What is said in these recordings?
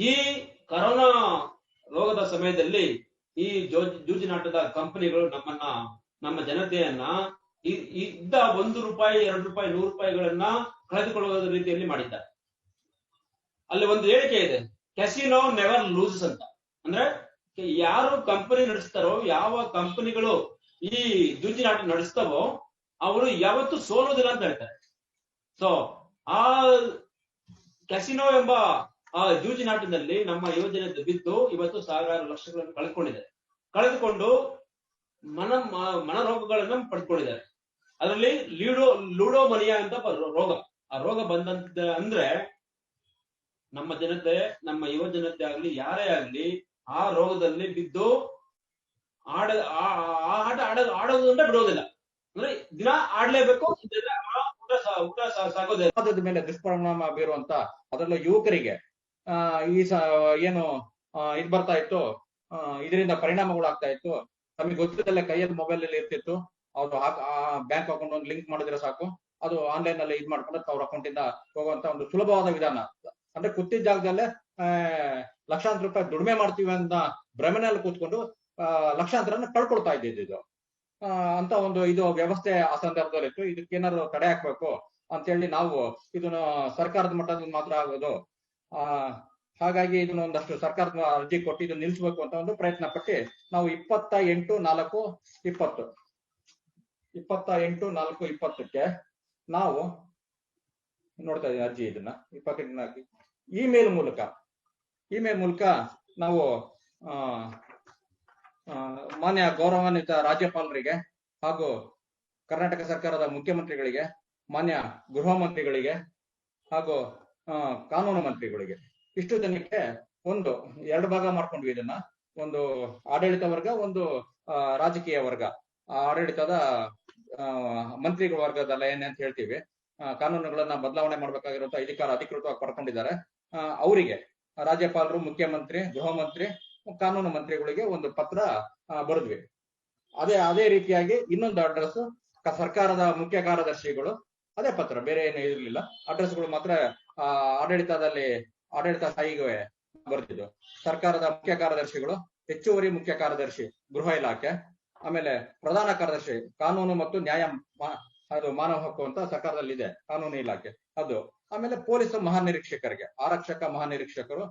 ಈ ಕರೋನಾ ರೋಗದ ಸಮಯದಲ್ಲಿ ಈ ಜೂಜಿನಾಟದ ಕಂಪನಿಗಳು ನಮ್ಮನ್ನ, ನಮ್ಮ ಜನತೆಯನ್ನ ಇದ್ದ ಒಂದು ರೂಪಾಯಿ, ಎರಡು ರೂಪಾಯಿ, ನೂರು ರೂಪಾಯಿಗಳನ್ನ ಕಳೆದುಕೊಳ್ಳುವ ರೀತಿಯಲ್ಲಿ ಮಾಡಿದ್ದಾರೆ. ಅಲ್ಲಿ ಒಂದು ಹೇಳಿಕೆ ಇದೆ. ಕ್ಯಾಸಿನೋ ನೆವರ್ ಲೂಸಸ್ ಅಂತ. ಅಂದ್ರೆ ಯಾರು ಕಂಪನಿ ನಡೆಸ್ತಾರೋ, ಯಾವ ಕಂಪನಿಗಳು ಈ ಜೂಜಿನಾಟ ನಡೆಸ್ತಾವೋ ಅವರು ಯಾವತ್ತೂ ಸೋಲೋದಿಲ್ಲ ಅಂತ ಹೇಳ್ತಾರೆ. ಸೊ ಆ ಕ್ಯಾಸಿನೋ ಎಂಬ ಆ ಜೂಜಿನಾಟದಲ್ಲಿ ನಮ್ಮ ಯೋಜನೆ ಬಿದ್ದು ಇವತ್ತು ಸಾವಿರಾರು ಲಕ್ಷಗಳನ್ನು ಕಳೆದುಕೊಂಡಿದೆ. ಕಳೆದುಕೊಂಡು ಮನ ಮನರೋಗಗಳನ್ನ ಪಡ್ಕೊಂಡಿದ್ದಾರೆ. ಅದರಲ್ಲಿ ಲೀಡೋ ಲೂಡೋಮನಿಯಾ ಅಂತ ರೋಗ. ಆ ರೋಗ ಬಂದಂತ ಅಂದ್ರೆ ನಮ್ಮ ಜನತೆ, ನಮ್ಮ ಯುವ ಜನತೆ ಆಗ್ಲಿ, ಯಾರೇ ಆಗ್ಲಿ ಆ ರೋಗದಲ್ಲಿ ಬಿದ್ದು ಆಡ, ಆ- ಆಟ ಆಡ, ಆಡೋದು ಅಂತ ಬಿಡೋದಿಲ್ಲ. ಅಂದ್ರೆ ದಿನ ಆಡ್ಲೇಬೇಕು ಊಟ ಊಟ ಸಾ- ಸಾಗೋದೇ ಇಲ್ಲ. ಸಮಾಜದ ಮೇಲೆ ದುಷ್ಪರಿಣಾಮ ಬೀರುವಂತ ಅದರಲ್ಲೂ ಯುವಕರಿಗೆ ಈ ಏನು ಇದು ಬರ್ತಾ ಇತ್ತು. ಇದರಿಂದ ಪರಿಣಾಮಗಳಾಗ್ತಾ ಇತ್ತು. ನಮಗೆ ಗೊತ್ತಿದ್ದಲ್ಲೇ ಕೈಯಲ್ಲಿ ಮೊಬೈಲ್ ಅಲ್ಲಿ ಇರ್ತಿತ್ತು. ಅವ್ರು ಬ್ಯಾಂಕ್ ಅಕೌಂಟ್ ಒಂದು ಲಿಂಕ್ ಮಾಡಿದ್ರೆ ಸಾಕು. ಅದು ಆನ್ಲೈನ್ ಅಲ್ಲಿ ಇದ್ ಮಾಡ್ಕೊಂಡು ಅವ್ರ ಅಕೌಂಟ್ ಇಂದ ಹೋಗುವಂತ ಒಂದು ಸುಲಭವಾದ ವಿಧಾನ. ಅಂದ್ರೆ ಕೂತಿದ್ದ ಜಾಗದಲ್ಲೇ ಲಕ್ಷಾಂತರ ರೂಪಾಯಿ ದುಡಿಮೆ ಮಾಡ್ತೀವಿ ಅಂತ ಭ್ರಮೆನಲ್ಲಿ ಕೂತ್ಕೊಂಡು ಲಕ್ಷಾಂತರನ ಕಳ್ಕೊಳ್ತಾ ಇದ್ದಿದ್ದು ಅಂತ ಒಂದು ಇದು ವ್ಯವಸ್ಥೆ ಆ ಸಂದರ್ಭದಲ್ಲಿ ಇತ್ತು ಇದಕ್ಕೆ ಏನಾದ್ರು ತಡೆ ಹಾಕ್ಬೇಕು ಅಂತೇಳಿ ನಾವು ಇದನ್ನ ಸರ್ಕಾರದ ಮಟ್ಟದಲ್ಲಿ ಮಾತ್ರ ಆಗೋದು ಆ, ಹಾಗಾಗಿ ಇದನ್ನ ಒಂದಷ್ಟು ಸರ್ಕಾರದ ಅರ್ಜಿ ಕೊಟ್ಟು ಇದನ್ನ ನಿಲ್ಸ್ಬೇಕು ಅಂತ ಒಂದು ಪ್ರಯತ್ನ ಪಟ್ಟಿ ನಾವು ಇಪ್ಪತ್ತ ಎಂಟು ನಾಲ್ಕು ಇಪ್ಪತ್ತು. ಇಪ್ಪತ್ತ ಎಂಟು ನಾಲ್ಕು ಇಪ್ಪತ್ತಕ್ಕೆ ನಾವು ನೋಡ್ತಾ ಇದ್ದೀವಿ ಅರ್ಜಿ ಇದನ್ನ ಇಪ್ಪತ್ತೆಂಟು ಇಮೇಲ್ ಮೂಲಕ ಇಮೇಲ್ ಮೂಲಕ ನಾವು ಆ, ಮಾನ್ಯ ಗೌರವಾನ್ವಿತ ರಾಜ್ಯಪಾಲರಿಗೆ ಹಾಗೂ ಕರ್ನಾಟಕ ಸರ್ಕಾರದ ಮುಖ್ಯಮಂತ್ರಿಗಳಿಗೆ, ಮಾನ್ಯ ಗೃಹ ಮಂತ್ರಿಗಳಿಗೆ ಹಾಗೂ ಕಾನೂನು ಮಂತ್ರಿಗಳಿಗೆ. ಇಷ್ಟು ಜನಕ್ಕೆ ಒಂದು, ಎರಡು ಭಾಗ ಮಾಡ್ಕೊಂಡ್ವಿ ಇದನ್ನ. ಒಂದು ಆಡಳಿತ ವರ್ಗ, ಒಂದು ರಾಜಕೀಯ ವರ್ಗ. ಆಡಳಿತದ ಮಂತ್ರಿಗಳ ವರ್ಗದ ಲಯನೆ ಅಂತ ಹೇಳ್ತೀವಿ. ಕಾನೂನುಗಳನ್ನ ಬದಲಾವಣೆ ಮಾಡ್ಬೇಕಾಗಿರುವಂತ ಅಧಿಕಾರ ಅಧಿಕೃತವಾಗಿ ಪಡ್ಕೊಂಡಿದ್ದಾರೆ. ಅವರಿಗೆ, ರಾಜ್ಯಪಾಲರು, ಮುಖ್ಯಮಂತ್ರಿ, ಗೃಹ ಮಂತ್ರಿ, ಕಾನೂನು ಮಂತ್ರಿಗಳಿಗೆ ಒಂದು ಪತ್ರ ಬರೆದ್ವಿ. ಅದೇ ಅದೇ ರೀತಿಯಾಗಿ ಇನ್ನೊಂದು ಅಡ್ರೆಸ್ ಸರ್ಕಾರದ ಮುಖ್ಯ ಕಾರ್ಯದರ್ಶಿಗಳು ಅದೇ ಪತ್ರ, ಬೇರೆ ಏನು ಇರಲಿಲ್ಲ. ಅಡ್ರೆಸ್ಗಳು ಮಾತ್ರ ಆ, ಆಡಳಿತದಲ್ಲಿ ಆಡಳಿತ ಸ್ಥಾಯಿಗೆ ಬರ್ತಿದ್ದು. ಸರ್ಕಾರದ ಮುಖ್ಯ ಕಾರ್ಯದರ್ಶಿಗಳು ಹೆಚ್ಚುವರಿ ಮುಖ್ಯ ಕಾರ್ಯದರ್ಶಿ ಗೃಹ ಇಲಾಖೆ ಆಮೇಲೆ ಪ್ರಧಾನ ಕಾರ್ಯದರ್ಶಿ ಕಾನೂನು ಮತ್ತು ನ್ಯಾಯ ಅದು ಮಾನವ ಹಕ್ಕು ಅಂತ ಸರ್ಕಾರದಲ್ಲಿ ಇದೆ ಕಾನೂನು ಇಲಾಖೆ ಅದು. ಆಮೇಲೆ ಪೊಲೀಸ್ ಮಹಾನಿರೀಕ್ಷಕರಿಗೆ ಆರಕ್ಷಕ ಮಹಾನಿರೀಕ್ಷಕರು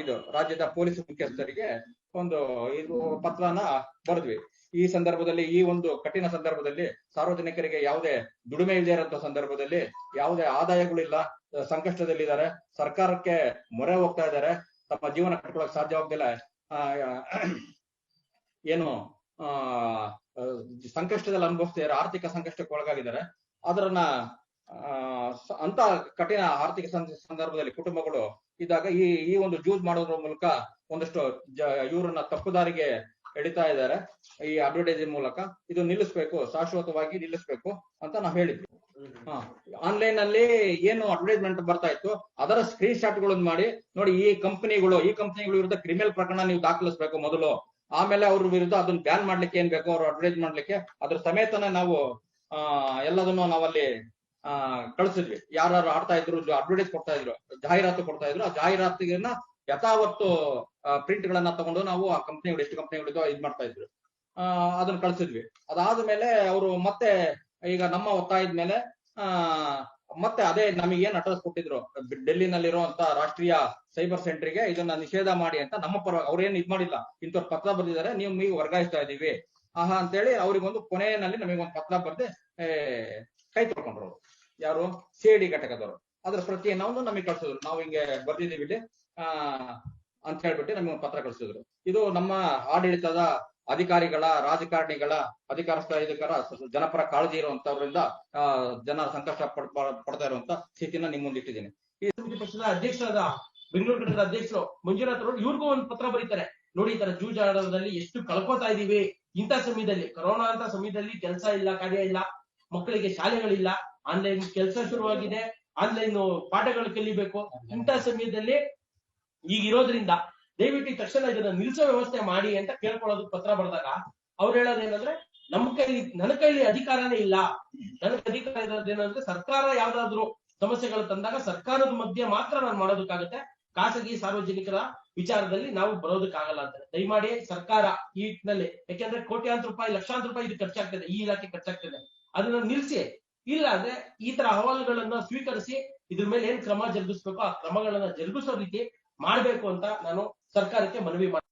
ಇದು ರಾಜ್ಯದ ಪೊಲೀಸ್ ಮುಖ್ಯಸ್ಥರಿಗೆ ಒಂದು ಇದು ಪತ್ರನ ಬರೆದ್ವಿ. ಈ ಸಂದರ್ಭದಲ್ಲಿ, ಈ ಒಂದು ಕಠಿಣ ಸಂದರ್ಭದಲ್ಲಿ ಸಾರ್ವಜನಿಕರಿಗೆ ಯಾವುದೇ ದುಡಿಮೆ ಇಲ್ಲದೆ ಇರುವಂತಹ ಸಂದರ್ಭದಲ್ಲಿ ಯಾವುದೇ ಆದಾಯಗಳಿಲ್ಲ, ಸಂಕಷ್ಟದಲ್ಲಿದ್ದಾರೆ, ಸರ್ಕಾರಕ್ಕೆ ಮೊರೆ ಹೋಗ್ತಾ ಇದ್ದಾರೆ, ತಮ್ಮ ಜೀವನ ಕಟ್ಕೊಳಕ್ ಸಾಧ್ಯವಾಗ್ದಿಲ್ಲ ಏನು, ಆ ಸಂಕಷ್ಟದಲ್ಲಿ ಅನುಭವಿಸ್ತಿದ್ದಾರೆ ಆರ್ಥಿಕ ಸಂಕಷ್ಟಕ್ಕೆ ಒಳಗಾಗಿದ್ದಾರೆ. ಅದರನ್ನ ಅಂತ ಕಠಿಣ ಆರ್ಥಿಕ ಸಂದರ್ಭದಲ್ಲಿ ಕುಟುಂಬಗಳು ಇದ್ದಾಗ ಈ ಈ ಒಂದು ಜೂಸ್ ಮಾಡೋದ್ರ ಮೂಲಕ ಒಂದಷ್ಟು ಇವರನ್ನ ತಪ್ಪುದಾರಿಗೆ ತಪ್ಪು ದಾರಿಗೆ ಎಳಿತಾ ಇದ್ದಾರೆ. ಈ ಅಡ್ವರ್ಟೈಸಿಂಗ್ ಮೂಲಕ ಇದು ನಿಲ್ಲಿಸ್ಬೇಕು ಶಾಶ್ವತವಾಗಿ ನಿಲ್ಲಿಸ್ಬೇಕು ಅಂತ ನಾವು ಹೇಳಿದ್ವಿ. ಆನ್ಲೈನ್ ಅಲ್ಲಿ ಏನು ಅಡ್ವರ್ಟೈಸ್ಮೆಂಟ್ ಬರ್ತಾ ಇತ್ತು ಅದರ ಸ್ಕ್ರೀನ್ ಶಾಟ್ ಗಳನ್ನ ಮಾಡಿ ನೋಡಿ ಈ ಕಂಪನಿಗಳು ಈ ಕಂಪನಿಗಳ ವಿರುದ್ಧ ಕ್ರಿಮಿನಲ್ ಪ್ರಕರಣ ನೀವು ದಾಖಲಿಸಬೇಕು ಮೊದಲು. ಆಮೇಲೆ ಅವ್ರ ವಿರುದ್ಧ ಅದನ್ನ ಬ್ಯಾನ್ ಮಾಡ್ಲಿಕ್ಕೆ ಏನ್ ಬೇಕು ಅವ್ರು ಅಡ್ವರ್ಟೈಸ್ ಮಾಡ್ಲಿಕ್ಕೆ ಅದ್ರ ಸಮೇತನೇ ನಾವು ಆ ಎಲ್ಲದನ್ನು ನಾವಲ್ಲಿ ಆ, ಕಳಿಸಿದ್ವಿ. ಯಾರು ಆಡ್ತಾ ಇದ್ರು ಅಡ್ವರ್ಟೈಸ್ ಕೊಡ್ತಾ ಇದ್ರು, ಜಾಹೀರಾತು ಕೊಡ್ತಾ ಇದ್ರು, ಆ ಜಾಹೀರಾತಿನ ಯಥಾವತ್ತು ಪ್ರಿಂಟ್ ಗಳನ್ನ ತಗೊಂಡು ನಾವು ಆ ಕಂಪ್ನಿಗಳು ಎಷ್ಟು ಕಂಪ್ನಿಗಳಿದೋ ಇದ್ ಮಾಡ್ತಾ ಇದ್ರು. ಆ, ಅದನ್ನ ಅದಾದ ಅದಾದ್ಮೇಲೆ ಅವರು ಮತ್ತೆ ಈಗ ನಮ್ಮ ಒತ್ತಾಯದ ಮೇಲೆ, ಆ, ಮತ್ತೆ ಅದೇ ನಮಗೆ ಏನ್ ಅಡ್ರೆಸ್ ಕೊಟ್ಟಿದ್ರು, ಡೆಲ್ಲಿನಲ್ಲಿರುವಂತ ರಾಷ್ಟ್ರೀಯ ಸೈಬರ್ ಸೆಂಟರ್ಗೆ ಇದನ್ನ ನಿಷೇಧ ಮಾಡಿ ಅಂತ ನಮ್ಮ ಪರವಾಗಿ ಅವ್ರೇನ್ ಇದ್ ಮಾಡಿಲ್ಲ. ಇಂಥವ್ರು ಪತ್ರ ಬರೆದಿದ್ದಾರೆ, ನೀವು ನೀವು ವರ್ಗಾಯಿಸ್ತಾ ಇದೀವಿ. ಆಹಾ, ಅಂತೇಳಿ ಅವ್ರಿಗೊಂದು ಕೊನೆಯಲ್ಲಿ ನಮಗೊಂದು ಪತ್ರ ಬರ್ದೆ ಕೈ ತೊಳ್ಕೊಂಡ್ರು. ಯಾರು? ಸೇಡಿ ಘಟಕದವರು. ಅದ್ರ ಪ್ರತಿ ಒಂದು ನಮಗೆ ಕಳ್ಸಿದ್ರು. ನಾವು ಹಿಂಗೆ ಬರ್ದಿದೀವಿ ಇಲ್ಲಿ. ಆ, ಅಂತ ಹೇಳ್ಬಿಟ್ಟು ನಮಗೆ ಪತ್ರ ಕಳ್ಸಿದ್ರು. ಇದು ನಮ್ಮ ಆಡಳಿತದ ಅಧಿಕಾರಿಗಳ, ರಾಜಕಾರಣಿಗಳ, ಅಧಿಕಾರಸ್ಥ ಇದಕ್ಕರ ಜನಪರ ಕಾಳಜಿ ಇರುವಂತವರಿಂದ ಜನ ಸಂಕಷ್ಟ ಪಡ್, ಪಡ್- ಪಡ್ತಾ ಇರುವಂತ ಸ್ಥಿತಿನ ನಿಮ್ ಮುಂದೆ ಇಟ್ಟಿದ್ದೀನಿ. ಈ ಪಕ್ಷದ ಅಧ್ಯಕ್ಷರಾದ ಬೆಂಗಳೂರು ಘಟಕದ ಅಧ್ಯಕ್ಷರು ಮಂಜುನಾಥ್ ಅವರು ಇವ್ರಿಗೂ ಒಂದು ಪತ್ರ ಬರೀತಾರೆ. ನೋಡಿ, ಈ ತರ ಜೂಜಾಟದಲ್ಲಿ ಎಷ್ಟು ಕಳ್ಕೊತಾ ಇದೀವಿ. ಇಂಥ ಸಮಯದಲ್ಲಿ, ಕೊರೋನಾ ಅಂತ ಸಮಯದಲ್ಲಿ ಕೆಲಸ ಇಲ್ಲ, ಕಾರ್ಯ ಇಲ್ಲ. ಮಕ್ಕಳಿಗೆ ಶಾಲೆಗಳಿಲ್ಲ ಆನ್ಲೈನ್ ಕೆಲಸ ಶುರುವಾಗಿದೆ ಆನ್ಲೈನ್ ಪಾಠಗಳು ಕಲಿಬೇಕು. ಇಂಥ ಸಮಯದಲ್ಲಿ ಈಗ ಇರೋದ್ರಿಂದ ದಯವಿಟ್ಟು ತಕ್ಷಣ ಇದನ್ನ ನಿಲ್ಸೋ ವ್ಯವಸ್ಥೆ ಮಾಡಿ ಅಂತ ಕೇಳ್ಕೊಳ್ಳೋದು ಪತ್ರ ಬರೆದಾಗ ಅವ್ರು ಹೇಳೋದೇನಂದ್ರೆ ನಮ್ ಕೈಲಿ, ನನ್ನ ಕೈಲಿ ಅಧಿಕಾರನೇ ಇಲ್ಲ. ನನ್ನ ಅಧಿಕಾರ ಇರೋದೇನಂದ್ರೆ ಸರ್ಕಾರ ಯಾವ್ದಾದ್ರು ಸಮಸ್ಯೆಗಳು ತಂದಾಗ ಸರ್ಕಾರದ ಮಧ್ಯೆ ಮಾತ್ರ ನಾನು ಮಾಡೋದಕ್ಕಾಗುತ್ತೆ. ಖಾಸಗಿ ಸಾರ್ವಜನಿಕರ ವಿಚಾರದಲ್ಲಿ ನಾವು ಬರೋದಕ್ಕಾಗಲ್ಲ ಅಂತ. ದಯಮಾಡಿ ಸರ್ಕಾರ ಈ ನಿಟ್ಟಿನಲ್ಲಿ, ಯಾಕೆಂದ್ರೆ ಕೋಟ್ಯಾಂತರ ರೂಪಾಯಿ, ಲಕ್ಷಾಂತರ ರೂಪಾಯಿ ಇದು ಖರ್ಚಾಗ್ತದೆ, ಈ ಇಲಾಖೆ ಖರ್ಚಾಗ್ತದೆ. ಅದನ್ನ ನಿಲ್ಸಿ. ಇಲ್ಲ ಅಂದ್ರೆ ಈ ತರ ಅಹವಾಲುಗಳನ್ನ ಸ್ವೀಕರಿಸಿ ಇದ್ರ ಮೇಲೆ ಏನ್ ಕ್ರಮ ಜರುಗಿಸ್ಬೇಕು? ಆ ಕ್ರಮಗಳನ್ನ ಜರುಗಿಸೋ ರೀತಿ ಮಾಡ್ಬೇಕು ಅಂತ ನಾನು ಸರ್ಕಾರಕ್ಕೆ ಮನವಿ ಮಾಡ್ತೀನಿ.